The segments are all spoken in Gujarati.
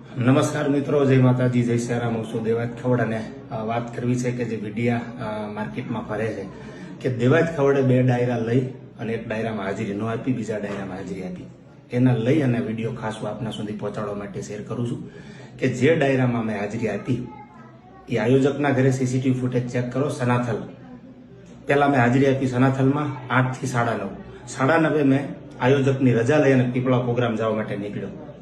નમસ્કાર મિત્રો, જય માતાજી, જય સિયારામ. હું છું દેવાજ ખવડ અને વાત કરવી છે કે જે વિડિયા માર્કેટમાં ફરે છે કે દેવાજ ખવડે બે ડાયરા લઈ અને એક ડાયરામાં હાજરી ન આપી, બીજા ડાયરામાં હાજરી આપી. એના લઈ અને વીડિયો ખાસ હું આપના સુધી પહોંચાડવા માટે શેર કરું છું કે જે ડાયરામાં મેં હાજરી આપી, એ આયોજકના ઘરે સીસીટીવી ફૂટેજ ચેક કરો, સનાથલ. પહેલા મેં હાજરી આપી સનાથલમાં આઠથી સાડા નવ. સાડા નવે મેં આયોજકની રજા લઈ અને પીપળા પ્રોગ્રામ જવા માટે નીકળ્યો.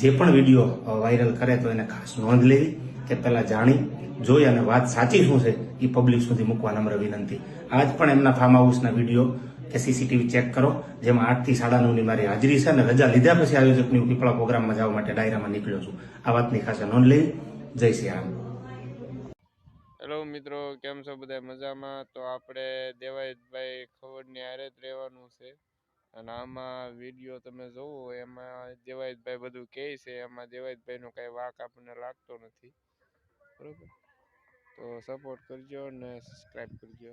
જે પણ વીડિયો વાયરલ કરે તો એને ખાસ નોંધ લેવી કે પહેલા જાણી, જોઈ અને વાત સાચી શું છે એ પબ્લિક સુધી મૂકવા નમ્ર વિનંતી. આજ પણ એમના ફાર્મ હાઉસના વીડિયો કે સીસીટીવી ચેક કરો, જેમાં આઠથી સાડા નવની મારી હાજરી છે અને રજા લીધા પછી આયોજકની હું પીપળા પ્રોગ્રામમાં જવા માટે ડાયરામાં નીકળ્યો છું. આ વાતની ખાસ નોંધ લેવી. જય શ્રી રામ. હેલો મિત્રો, કેમ છો બધા? મજામાં? તો આપણે દેવાયતભાઈ ખવડની હારે જ રહેવાનું છે. અને આમાં વીડિયો તમે જોવો, એમાં દેવાયતભાઈ બધું કહે છે, એમાં દેવાયતભાઈનો કાંઈ વાક આપણને લાગતો નથી. બરોબર? તો સપોર્ટ કરજો અને સબસ્ક્રાઈબ કરજો.